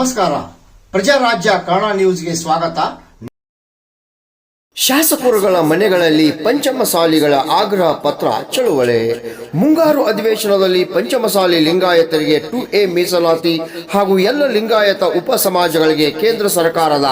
ನಮಸ್ಕಾರ. ಪ್ರಜಾರಾಜ್ಯ ಕನ್ನಡ ನ್ಯೂಸ್ಗೆ ಸ್ವಾಗತ. ಶಾಸಕರುಗಳ ಮನೆಗಳಲ್ಲಿ ಪಂಚಮಸಾಲಿಗಳ ಆಗ್ರಹ ಪತ್ರ ಚಳುವಳಿ. ಮುಂಗಾರು ಅಧಿವೇಶನದಲ್ಲಿ ಪಂಚಮಸಾಲಿ ಲಿಂಗಾಯತರಿಗೆ ಟು ಎ ಮೀಸಲಾತಿ ಹಾಗೂ ಎಲ್ಲ ಲಿಂಗಾಯತ ಉಪ ಸಮಾಜಗಳಿಗೆ ಕೇಂದ್ರ ಸರ್ಕಾರದ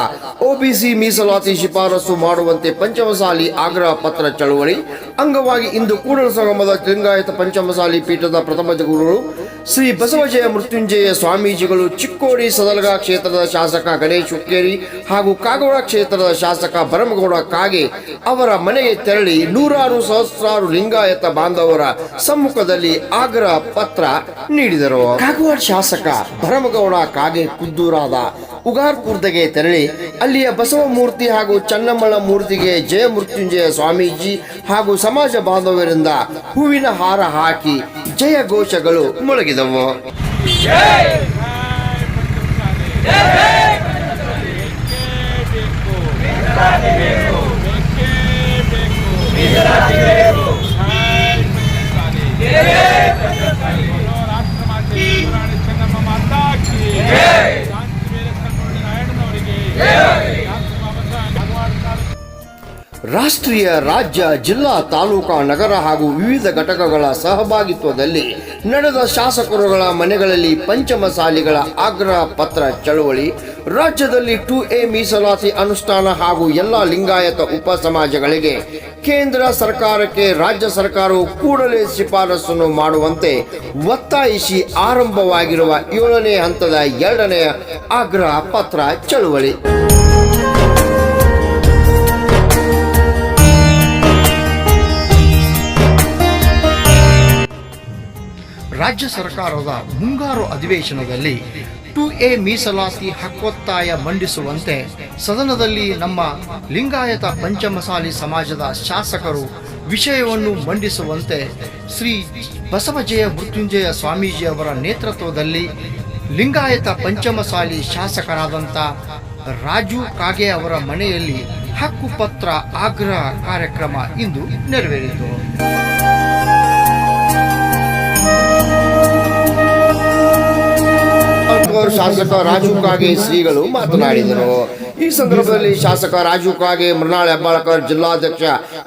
ಒಬಿಸಿ ಮೀಸಲಾತಿ ಶಿಫಾರಸು ಮಾಡುವಂತೆ ಪಂಚಮಸಾಲಿ ಆಗ್ರಹ ಪತ್ರ ಚಳುವಳಿ. ಅಂಗವಾಗಿ ಇಂದು ಕೂಡಲ ಸಂಗಮದ ಲಿಂಗಾಯತ ಪಂಚಮಸಾಲಿ ಪೀಠದ ಪ್ರಥಮ ಗುರುಗಳು ಶ್ರೀ ಬಸವಜಯ ಮೃತ್ಯುಂಜಯ ಸ್ವಾಮೀಜಿಗಳು ಚಿಕ್ಕೋಡಿ ಸದಲಗ ಕ್ಷೇತ್ರದ ಶಾಸಕ ಗಣೇಶ್ ಹುಕ್ಕೇರಿ ಹಾಗೂ ಕಾಗವಾಡ ಕ್ಷೇತ್ರದ ಶಾಸಕ ಭರಮಗೌಡ ಕಾಗೆ ಅವರ ಮನೆಗೆ ತೆರಳಿ ನೂರಾರು ಸಹಸ್ರಾರು ಲಿಂಗಾಯತ ಬಾಂಧವರ ಸಮ್ಮುಖದಲ್ಲಿ ಆಗ್ರಹ ಪತ್ರ ನೀಡಿದರು. ಕಾಗವಾಡ ಶಾಸಕ ಭರಮಗೌಡ ಕಾಗೆ ಕುದ್ದೂರಾದ ಉಗಾರ್ಪುರ್ದಗೆ ತೆರಳಿ ಅಲ್ಲಿಯ ಬಸವ ಮೂರ್ತಿ ಹಾಗೂ ಚನ್ನಮ್ಮಳ ಮೂರ್ತಿಗೆ ಜಯ ಮೃತ್ಯುಂಜಯ ಸ್ವಾಮೀಜಿ ಹಾಗೂ ಸಮಾಜ ಬಾಂಧವರಿಂದ ಹೂವಿನ ಹಾರ ಹಾಕಿ ಜಯ ಘೋಷಗಳು ಮೊಳಗಿದವು. ರಾಷ್ಟ್ರೀಯ ರಾಜ್ಯ, ಜಿಲ್ಲಾ, ತಾಲೂಕಾ, ನಗರ ಹಾಗೂ ವಿವಿಧ ಘಟಕಗಳ ಸಹಭಾಗಿತ್ವದಲ್ಲಿ ನಡೆದ ಶಾಸಕರುಗಳ ಮನೆಗಳಲ್ಲಿ ಪಂಚಮಸಾಲಿಗಳ ಆಗ್ರಹ ಪತ್ರ ಚಳುವಳಿ, ರಾಜ್ಯದಲ್ಲಿ ಟು ಎ ಮೀಸಲಾತಿ ಅನುಷ್ಠಾನ ಹಾಗೂ ಎಲ್ಲ ಲಿಂಗಾಯತ ಉಪ ಸಮಾಜಗಳಿಗೆ ಕೇಂದ್ರ ಸರ್ಕಾರಕ್ಕೆ ರಾಜ್ಯ ಸರ್ಕಾರವು ಕೂಡಲೇ ಶಿಫಾರಸನ್ನು ಮಾಡುವಂತೆ ಒತ್ತಾಯಿಸಿ ಆರಂಭವಾಗಿರುವ ಏಳನೇ ಹಂತದ ಎರಡನೆಯ ಆಗ್ರಹ ಪತ್ರ ಚಳುವಳಿ. ರಾಜ್ಯ ಸರ್ಕಾರದ ಮುಂಗಾರು ಅಧಿವೇಶನದಲ್ಲಿ ಟು ಎ ಮೀಸಲಾತಿ ಹಕ್ಕೊತ್ತಾಯ ಮಂಡಿಸುವಂತೆ ಸದನದಲ್ಲಿ ನಮ್ಮ ಲಿಂಗಾಯತ ಪಂಚಮಸಾಲಿ ಸಮಾಜದ ಶಾಸಕರು ವಿಷಯವನ್ನು ಮಂಡಿಸುವಂತೆ ಶ್ರೀ ಬಸವಜಯ ಮೃತ್ಯುಂಜಯ ಸ್ವಾಮೀಜಿಯವರ ನೇತೃತ್ವದಲ್ಲಿ ಲಿಂಗಾಯತ ಪಂಚಮಸಾಲಿ ಶಾಸಕರಾದಂಥ ರಾಜು ಕಾಗೆ ಅವರ ಮನೆಯಲ್ಲಿ ಹಕ್ಕುಪತ್ರ ಆಗ್ರಹ ಕಾರ್ಯಕ್ರಮ ಇಂದು ನೆರವೇರಿತು. ಅವರು ಶಾಸಕ ರಾಜು ಕಾಗೆ ಶ್ರೀಗಳು ಮಾತನಾಡಿದರು. ಈ ಸಂದರ್ಭದಲ್ಲಿ ಶಾಸಕ ರಾಜು ಕಾಗೆ ಮೃಣಾಳ್ ಹೆಬ್ಬಾಳ್ಕರ್ ಜಿಲ್ಲಾಧ್ಯಕ್ಷ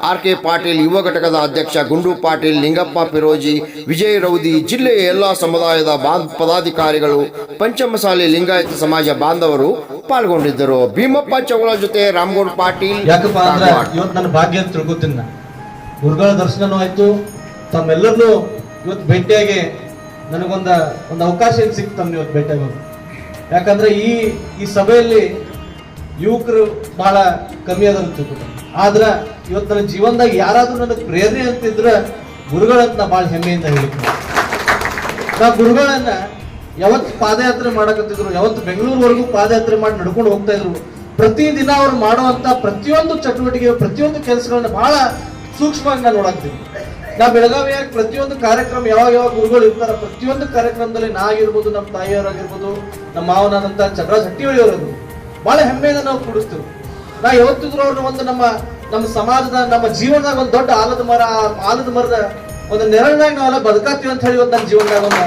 ಆರ್ ಕೆ ಪಾಟೀಲ್ ಯುವ ಘಟಕದ ಅಧ್ಯಕ್ಷ ಗುಂಡು ಪಾಟೀಲ್ ಲಿಂಗಪ್ಪ ಪಿರೋಜಿ ವಿಜಯ್ ರೌದಿ ಜಿಲ್ಲೆಯ ಎಲ್ಲಾ ಸಮುದಾಯದ ಪದಾಧಿಕಾರಿಗಳು ಪಂಚಮಸಾಲಿ ಲಿಂಗಾಯತ ಸಮಾಜ ಬಾಂಧವರು ಪಾಲ್ಗೊಂಡಿದ್ದರು. ಭೀಮಪ್ಪ ಚೌಳ ಜೊತೆ ರಾಮಗೌಡ ಪಾಟೀಲ್ ಯಾಕಪ್ಪ ಅಂದ್ರೆ ಇವತ್ತು ನನ್ನ ಭಾಗ್ಯ ಅಂತ ತಿಳ್ಕೊತೀನಿ ನಾ ಗುರುಗಳ ದರ್ಶನನೂ ಆಯ್ತು. ತಮ್ಮೆಲ್ಲರನ್ನೂ ಇವತ್ತು ಭೇಟಿಯಾಗಿ ನನಗೊಂದ ಒಂದು ಅವಕಾಶ ಏನು ಸಿಕ್ತು ಇವತ್ತು ಇವತ್ತು ಭೇಟಿಯಾಗೋದು ಯಾಕಂದ್ರೆ ಈ ಈ ಸಭೆಯಲ್ಲಿ ಯುವಕರು ಬಹಳ ಕಮ್ಮಿ ಅದ ಆದ್ರ ಇವತ್ತು ನನ್ನ ಜೀವನದಾಗ ಯಾರಾದರೂ ನನಗೆ ಪ್ರೇರಣೆ ಅಂತಿದ್ರೆ ಗುರುಗಳಂತ ನಾ ಭಾಳ ಹೆಮ್ಮೆಯಿಂದ ಹೇಳ್ತೀನಿ ನಾ ಗುರುಗಳನ್ನ ಯಾವತ್ತು ಪಾದಯಾತ್ರೆ ಮಾಡಕತ್ತಿದ್ರು, ಯಾವತ್ತು ಬೆಂಗಳೂರುವರೆಗೂ ಪಾದಯಾತ್ರೆ ಮಾಡಿ ನಡ್ಕೊಂಡು ಹೋಗ್ತಾ ಇದ್ರು, ಪ್ರತಿದಿನ ಅವ್ರು ಮಾಡುವಂತ ಪ್ರತಿಯೊಂದು ಚಟುವಟಿಕೆ, ಪ್ರತಿಯೊಂದು ಕೆಲಸಗಳನ್ನ ಬಹಳ ಸೂಕ್ಷ್ಮವಾಗಿ ನಾನು ನೋಡಾಕ್ತೀನಿ ನಾ ಬೆಳಗಾವಿಯಾಗ ಪ್ರತಿಯೊಂದು ಕಾರ್ಯಕ್ರಮ ಯಾವಾಗ ಯಾವಾಗ ಗುರುಗಳು ಇರ್ತಾರ ಪ್ರತಿಯೊಂದು ಕಾರ್ಯಕ್ರಮದಲ್ಲಿ ನಾ ಆಗಿರ್ಬೋದು, ನಮ್ಮ ತಾಯಿಯವರಾಗಿರ್ಬೋದು ನಮ್ಮ ಮಾವನಾದಂತ ಚಂದ್ರಾಜ್ ಹಟ್ಟಿಯವರು ಬಹಳ ಹೆಮ್ಮೆಯಿಂದ ನಾವು ಕೂಡಿಸ್ತೀವಿ. ನಾ ಯಾವತ್ತಿದ್ರು ಅವ್ರನ್ನ ಒಂದು ನಮ್ಮ ನಮ್ಮ ಸಮಾಜದ, ನಮ್ಮ ಜೀವನದಾಗ ಒಂದು ದೊಡ್ಡ ಆಲದ ಮರ ಆಲದ ಮರದ ಒಂದು ನೆರಳಿನಾಗ ನಾವೆಲ್ಲ ಬದುಕಾತೀವಿ ಅಂತ ಹೇಳಿ ಇವತ್ತು ನನ್ನ ಜೀವನದಾಗ ಒಂದು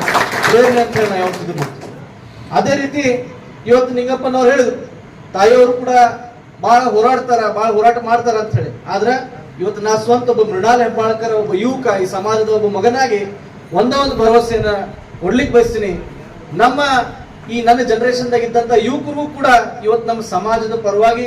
ಪ್ರೇರಣೆ ಅಂತ ಹೇಳಿ ನಾ ಯಾವತ್ತಿದ್ರು. ಅದೇ ರೀತಿ ಇವತ್ತು ನಿಂಗಪ್ಪನವ್ರು ಹೇಳಿದ್ರು, ತಾಯಿಯವರು ಕೂಡ ಬಹಳ ಹೋರಾಡ್ತಾರ ಬಹಳ ಹೋರಾಟ ಮಾಡ್ತಾರ ಅಂತ ಹೇಳಿ. ಆದ್ರೆ ಇವತ್ತು ನಾ ಸ್ವಂತ ಒಬ್ಬ ಮೃಣಾಲ್ ಹೆಬ್ಬಾಳ್ಕರ್ ಒಬ್ಬ ಯುವಕ ಈ ಸಮಾಜದ ಒಬ್ಬ ಮಗನಾಗಿ ಒಂದೇ ಒಂದು ಭರವಸೆಯನ್ನ ಕೊಡ್ಲಿಕ್ಕೆ ಬಯಸ್ತೀನಿ. ನಮ್ಮ ಈ ನನ್ನ ಜನರೇಷನ್ದಾಗ ಇದ್ದಂತ ಯುವಕರು ಕೂಡ ಇವತ್ತು ನಮ್ಮ ಸಮಾಜದ ಪರವಾಗಿ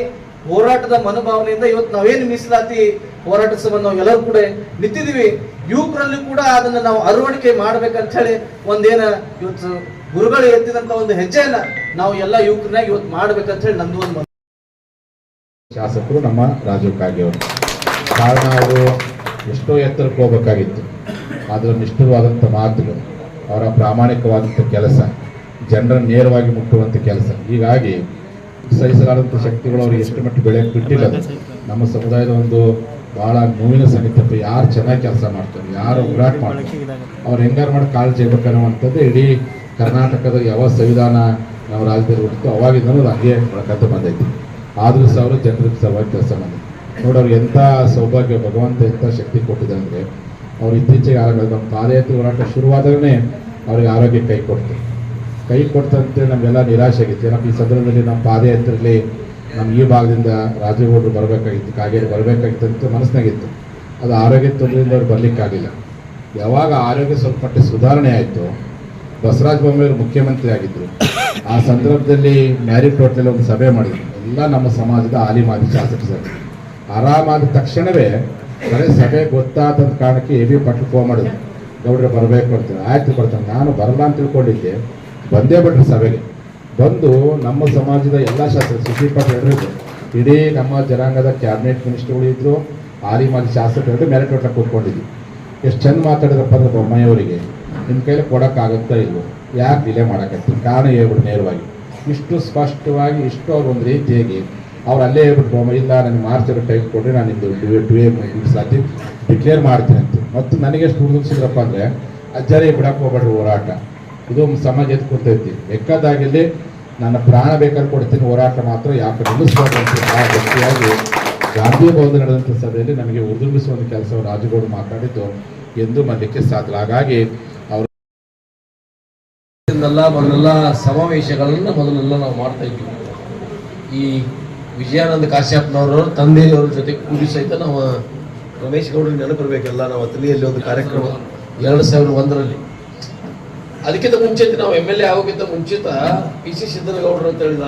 ಹೋರಾಟದ ಮನೋಭಾವನೆಯಿಂದ ಇವತ್ತು ನಾವೇನು ಮೀಸಲಾತಿ ಹೋರಾಟ ಸಂಬಂಧ ನಾವು ಎಲ್ಲರೂ ಕೂಡ ನಿಂತಿದೀವಿ ಯುವಕರಲ್ಲಿ ಕೂಡ ಅದನ್ನ ನಾವು ಅರವಣಿಕೆ ಮಾಡ್ಬೇಕಂತ ಹೇಳಿ ಒಂದೇನ ಇವತ್ತು ಗುರುಗಳು ಎತ್ತಿದಂತ ಒಂದು ಹೆಜ್ಜೆಯನ್ನ ನಾವು ಎಲ್ಲ ಯುವಕರನ್ನ ಇವತ್ತು ಮಾಡ್ಬೇಕಂತ ಹೇಳಿ ನಂದು ಒಂದು. ಶಾಸಕರು ನಮ್ಮ ರಾಜೀವ್ ಕಾಗೆ ಅವರು. ಕಾರಣ ಅವರು ಎಷ್ಟೋ ಎತ್ತರಕ್ಕೆ ಹೋಗಬೇಕಾಗಿತ್ತು. ಆದರೆ ನಿಷ್ಠುರವಾದಂಥ ಮಾತುಗಳು, ಅವರ ಪ್ರಾಮಾಣಿಕವಾದಂಥ ಕೆಲಸ ಜನರ ನೇರವಾಗಿ ಮುಟ್ಟುವಂಥ ಕೆಲಸ. ಹೀಗಾಗಿ ಸಹಿಸಲಾದಂಥ ಶಕ್ತಿಗಳು ಅವ್ರಿಗೆ ಎಷ್ಟು ಮಟ್ಟಿಗೆ ಬೆಳೆ ಬಿಟ್ಟಿಲ್ಲ. ನಮ್ಮ ಸಮುದಾಯದ ಒಂದು ಬಹಳ ನೋವಿನ ಸಂಗೀತ ಯಾರು ಚೆನ್ನಾಗಿ ಕೆಲಸ ಮಾಡ್ತಾರೆ, ಯಾರು ಹೋರಾಟ ಮಾಡ್ತಾರೆ, ಅವ್ರು ಹೆಂಗಾರು ಮಾಡಿ ಕಾಳಜಿ ಇರ್ಬೇಕನ್ನುವಂಥದ್ದು ಇಡೀ ಕರ್ನಾಟಕದ ಯಾವ ಸಂವಿಧಾನ ನಾವು ರಾಜ್ಯದಲ್ಲಿ ಹುಟ್ಟಿತು ಅವಾಗಿಂದನೂ ಅದು ಹಂಗೆ ಬೆಳ್ಕೊಂತ ಬಂದೈತಿ. ಆದರೂ ಸಹ ಅವರು ಜನರಿಗೆ ಸಲುವಾಗಿ ಕೆಲಸ ಮಾಡಿದ್ರು ನೋಡಿ ಅವ್ರಿಗೆ ಎಂಥ ಸೌಭಾಗ್ಯ, ಭಗವಂತ ಎಂಥ ಶಕ್ತಿ ಕೊಟ್ಟಿದ್ದಾರೆ ಅಂದರೆ ಅವ್ರು ಇತ್ತೀಚೆಗೆ ಆರೋಗ್ಯ ನಮ್ಮ ಪಾದಯಾತ್ರೆ ಹೋರಾಟ ಶುರುವಾದ್ರೆ ಅವ್ರಿಗೆ ಆರೋಗ್ಯ ಕೈ ಕೊಡ್ತು. ಕೈ ಕೊಡ್ತಂತೆ ನಮಗೆಲ್ಲ ನಿರಾಶೆ ಆಗಿತ್ತು. ನಮ್ಮ ಈ ಸಂದರ್ಭದಲ್ಲಿ ನಮ್ಮ ಪಾದಯಾತ್ರೆಯಲ್ಲಿ ನಮ್ಮ ಈ ಭಾಗದಿಂದ ರಾಜೇಗೌಡರು ಬರಬೇಕಾಗಿತ್ತು, ಕಾಗೇರಿ ಬರಬೇಕಾಗಿತ್ತು ಅಂತ ಮನಸ್ಸಿನಾಗಿತ್ತು. ಅದು ಆರೋಗ್ಯ ತೊಂದರೆಯಿಂದ ಅವ್ರು ಬರಲಿಕ್ಕಾಗಿಲ್ಲ ಯಾವಾಗ ಆರೋಗ್ಯ ಸ್ವಲ್ಪ ಮಟ್ಟ ಸುಧಾರಣೆ ಆಯಿತು, ಬಸವರಾಜ ಬೊಮ್ಮೆಯವರು ಮುಖ್ಯಮಂತ್ರಿ ಆಗಿದ್ದರು ಆ ಸಂದರ್ಭದಲ್ಲಿ ಮ್ಯಾರಿಟ್ ಹೋಟ್ಲಲ್ಲಿ ಒಂದು ಸಭೆ ಮಾಡಿದ್ರು. ಎಲ್ಲ ನಮ್ಮ ಸಮಾಜದ ಆಲಿ ಮಾಜಿ ಶಾಸಕ ಸಭೆ ಆರಾಮಾದ ತಕ್ಷಣವೇ ಬರೀ ಸಭೆ ಗೊತ್ತಾದ ಕಾರಣಕ್ಕೆ ಎ ಬಿ ಪಟ್ಟು ಫೋನ್ ಮಾಡಿದ್ರು. ಗೌಡ್ರೆ ಬರಬೇಕು ಅಂತ ಆಯ್ತು ಕೊಡ್ತಾನೆ. ನಾನು ಬರಲ್ಲ ಅಂತ ತಿಳ್ಕೊಂಡಿದ್ದೆ. ಬಂದೇ ಬಿಟ್ರು ಸಭೆಗೆ. ಬಂದು ನಮ್ಮ ಸಮಾಜದ ಎಲ್ಲ ಶಾಸಕರು, ಸುಶೀಲ್ ಪಾಟೀಲ್ ಹೇಳಿದ್ರು ಇಡೀ ನಮ್ಮ ಜನಾಂಗದ ಕ್ಯಾಬಿನೆಟ್ ಮಿನಿಸ್ಟರ್ಗಳು ಇದ್ರು. ಆಲಿ ಮಾಜಿ ಶಾಸಕರು ಮೆರಿಟ್ ಹೋಟ್ಲ ಕೂತ್ಕೊಂಡಿದ್ವಿ. ಎಷ್ಟು ಚೆಂದ ಮಾತಾಡಿದ್ರಪ್ಪ ಅಂದ್ರೆ ಬೊಮ್ಮಾಯಿಯವರಿಗೆ ನಿಮ್ಮ ಕೈಲಿ ಕೊಡೋಕ್ಕಾಗುತ್ತಾ ಇಲ್ವೋ? ಯಾಕೆ ಡಿಲೇ ಮಾಡೋಕ್ಕಾಗ್ತೀನಿ ಕಾರಣ ಹೇಳ್ಬಿಡು ನೇರವಾಗಿ. ಇಷ್ಟು ಸ್ಪಷ್ಟವಾಗಿ ಇಷ್ಟು ಅವ್ರು ಒಂದು ರೀತಿಯಾಗಿ ಅವ್ರು ಅಲ್ಲೇ ಹೇಳ್ಬಿಟ್ಟು, ಬೊಮ್ಮ, ಇಲ್ಲ ನನಗೆ ಮಾರ್ಚ್ ಟೈಮ್ ಕೊಟ್ಟರೆ ನಾನು ನಿಮ್ಮದು ಟು ಟು ಎ ಸಾಧ್ಯ ಡಿಕ್ಲೇರ್ ಮಾಡ್ತೀನಿ ಅಂತ. ಮತ್ತು ನನಗೆ ಹುಡುಗಿಸಿದ್ರಪ್ಪ ಅಂದರೆ, ಅಜ್ಜರೇ ಬಿಡಕ್ಕೆ ಹೋಗ್ಬೇಡ್ರಿ, ಹೋರಾಟ. ಇದು ಸಮಾಜ ಎದ್ದು ಕೊಡ್ತೈತಿ. ಎಕ್ಕದಾಗಿಲ್ಲಿ ನನ್ನ ಪ್ರಾಣ ಬೇಕಾದ್ರೆ ಕೊಡ್ತೀನಿ, ಹೋರಾಟ ಮಾತ್ರ ಯಾಕೆ ನಿಲ್ಲಿಸ್ಬಾರ್ದು ಅಂತ ವ್ಯಕ್ತಿಯಾಗಿ ಗಟ್ಟಿಯಾಗಿ ಗಾಂಧಿ ಭವನದಲ್ಲಿ ನಡೆದಂಥ ಸಭೆಯಲ್ಲಿ ನಮಗೆ ಉದುರುಗಿಸುವ ಒಂದು ಕೆಲಸ ರಾಜಗೌಡ ಮಾತಾಡಿದ್ದು ಎಂದು ಮಾಡಲಿಕ್ಕೆ ಸಾಧ್ಯ. ಹಾಗಾಗಿ ಅವರು ಮೊದಲೆಲ್ಲ ಸಮಾವೇಶಗಳನ್ನು ಮೊದಲೆಲ್ಲ ನಾವು ಮಾಡ್ತಾ ಇದ್ವಿ ಈ ವಿಜಯಾನಂದ ಕಾಶ್ಯಪ್ನವರು ತಂದೆಯವ್ರ ಜೊತೆ ಕೂಡಿ ಸಹಿತ ನಾವು ರಮೇಶ್ ಗೌಡ್ರ ನೆನಪಿರ್ಬೇಕೆಲ್ಲ ನಾವು ಅತಲಿಯಲ್ಲಿ ಒಂದು ಕಾರ್ಯಕ್ರಮ ಎರಡು ಸಾವಿರದ ಒಂದರಲ್ಲಿ. ಅದಕ್ಕಿಂತ ಮುಂಚಿತ ನಾವು ಎಂ ಎಲ್ ಎ ಆಗೋಕ್ಕಿಂತ ಮುಂಚಿತ ಪಿ ಸಿ ಸಿದ್ದನಗೌಡರು ಅಂತ ಹೇಳಿದ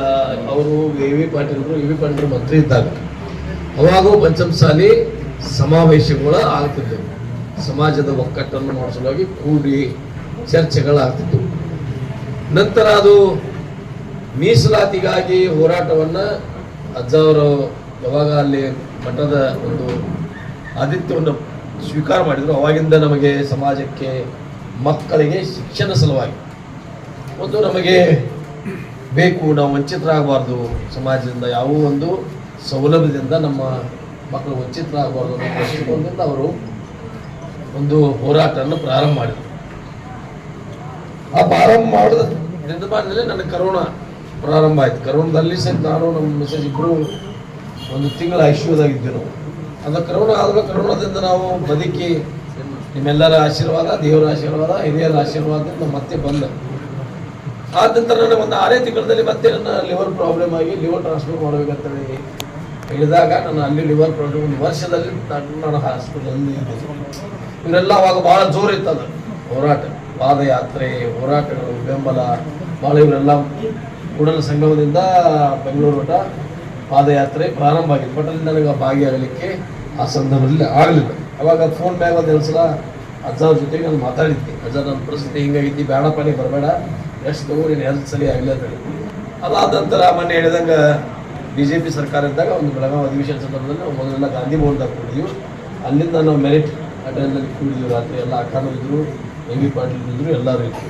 ಅವರು ಎ ವಿ ಪಾಟೀಲ್ರು ಎ ವಿ ಪಾಟೀಲ್ ಮಂತ್ರಿ ಇದ್ದಾಗ. ಅವಾಗೂ ಪಂಚಮಸಾಲಿ ಸಮಾವೇಶಗಳು ಆಗ್ತಿದ್ದವು ಸಮಾಜದ ಒಕ್ಕಟ್ಟನ್ನು ಮಾಡಿಸಲಾಗಿ ಕೂಡಿ ಚರ್ಚೆಗಳಾಗ್ತಿದ್ದವು ನಂತರ ಅದು ಮೀಸಲಾತಿಗಾಗಿ ಹೋರಾಟವನ್ನ ಅಜ್ಜ ಅವರು ಯಾವಾಗ ಅಲ್ಲಿ ಮಠದ ಒಂದು ಆದಿತ್ಯವನ್ನು ಸ್ವೀಕಾರ ಮಾಡಿದ್ರು, ಅವಾಗಿಂದ ನಮಗೆ ಸಮಾಜಕ್ಕೆ ಮಕ್ಕಳಿಗೆ ಶಿಕ್ಷಣ ಸಲುವಾಗಿ. ಒಂದು ನಮಗೆ ಬೇಕು, ನಾವು ವಂಚಿತರಾಗಬಾರ್ದು, ಸಮಾಜದಿಂದ ಯಾವ ಒಂದು ಸೌಲಭ್ಯದಿಂದ ನಮ್ಮ ಮಕ್ಕಳು ವಂಚಿತರಾಗಬಾರ್ದು ಅನ್ನೋ ದೃಷ್ಟಿಕೋನದಿಂದ ಅವರು ಒಂದು ಹೋರಾಟವನ್ನು ಪ್ರಾರಂಭ ಮಾಡಿದರು. ಆ ಪ್ರಾರಂಭ ಮಾಡಿದ ನಿರ್ಮಾಣದಲ್ಲಿ ನನ್ನ ಕರೋನಾ ಪ್ರಾರಂಭ ಆಯ್ತು. ಕರೋನದಲ್ಲಿ ಸಹಿತ ನಾನು ನಮ್ಮ ಮಿಸಸ್ ಇಬ್ಬರು ಒಂದು ತಿಂಗಳ ಐಶ್ವರ್ಯದಾಗಿದ್ವಿ ನಾವು ಅದು ಕರೋನಾ ಆದ್ಮೇಲೆ ಕರೋನಾದಿಂದ ನಾವು ಬದುಕಿ ನಿಮ್ಮೆಲ್ಲರ ಆಶೀರ್ವಾದ, ದೇವರ ಆಶೀರ್ವಾದ, ಹಿರಿಯರ ಆಶೀರ್ವಾದದಿಂದ ಮತ್ತೆ ಬಂದ. ಆದ ನಂತರ ನನಗೆ ಒಂದು ಆರೇ ತಿಂಗಳಲ್ಲಿ ಮತ್ತೆ ನನ್ನ ಲಿವರ್ ಪ್ರಾಬ್ಲಮ್ ಆಗಿ ಲಿವರ್ ಟ್ರಾನ್ಸ್ಫರ್ ಮಾಡಬೇಕಂತೇಳಿ ಹೇಳಿದಾಗ ನಾನು ಅಲ್ಲಿ ಲಿವರ್ ಪ್ರಾಬ್ಲಮ್ ಒಂದು ವರ್ಷದಲ್ಲಿ ನಾನು ನಾನು ಇವರೆಲ್ಲ ಅವಾಗ ಭಾಳ ಜೋರು ಇತ್ತು ಅದು. ಹೋರಾಟ, ಪಾದಯಾತ್ರೆ, ಹೋರಾಟಗಳು, ಬೆಂಬಲ ಭಾಳ ಇವರೆಲ್ಲ ಕೂಡಲ ಸಂಗಮದಿಂದ ಬೆಂಗಳೂರು ಮಠ ಪಾದಯಾತ್ರೆ ಪ್ರಾರಂಭ ಆಗಿದೆ. ಬಟ್ ಅಲ್ಲಿ ನನಗೆ ಭಾಗಿಯಾಗಲಿಕ್ಕೆ ಆ ಸಂದರ್ಭದಲ್ಲಿ ಆಗಲಿಲ್ಲ. ಅವಾಗ ಫೋನ್ ಮ್ಯಾಗ ಒಂದು ಸಲ ಅಜ್ಜಾರ ಜೊತೆಗೆ ನಾನು ಮಾತಾಡಿದ್ದೆ. ಅಜ್ಜ, ನನ್ನ ಪರಿಸ್ಥಿತಿ ಹಿಂಗಾಗಿದ್ದು ಬೇಡಪ್ಪ ಬರಬೇಡ. ಎಷ್ಟು ತಗೋ, ನೀನು ಹೆಲ್ತ್ ಸರಿ ಆಗಲಿ ಅಂತ ಹೇಳಿ ಅದಾದ ನಂತರ ಮೊನ್ನೆ ಹೇಳಿದಂಗೆ ಬಿ ಜೆ ಪಿ ಸರ್ಕಾರ ಇದ್ದಾಗ ಒಂದು ಬೆಳಗಾವಿ ಅಧಿವೇಶನ ಸಂದರ್ಭದಲ್ಲಿ ನಾವು ಮೊದಲೆಲ್ಲ ಗಾಂಧಿ ಭವನದಾಗ ಕೂಡಿದ್ವಿ. ಅಲ್ಲಿಂದ ನಾವು ಮೆರಿಟ್ ಅಟೆಂಡಲ್ಲಿ ಕೂಡಿದ್ವಿ ರಾತ್ರಿ. ಎಲ್ಲ ಅಕ್ಕನೂ ಇದ್ದರು ಎ ವಿ ಪಾಟೀಲ್ ಇದ್ದರು ಎಲ್ಲರೂ ಇದ್ರು.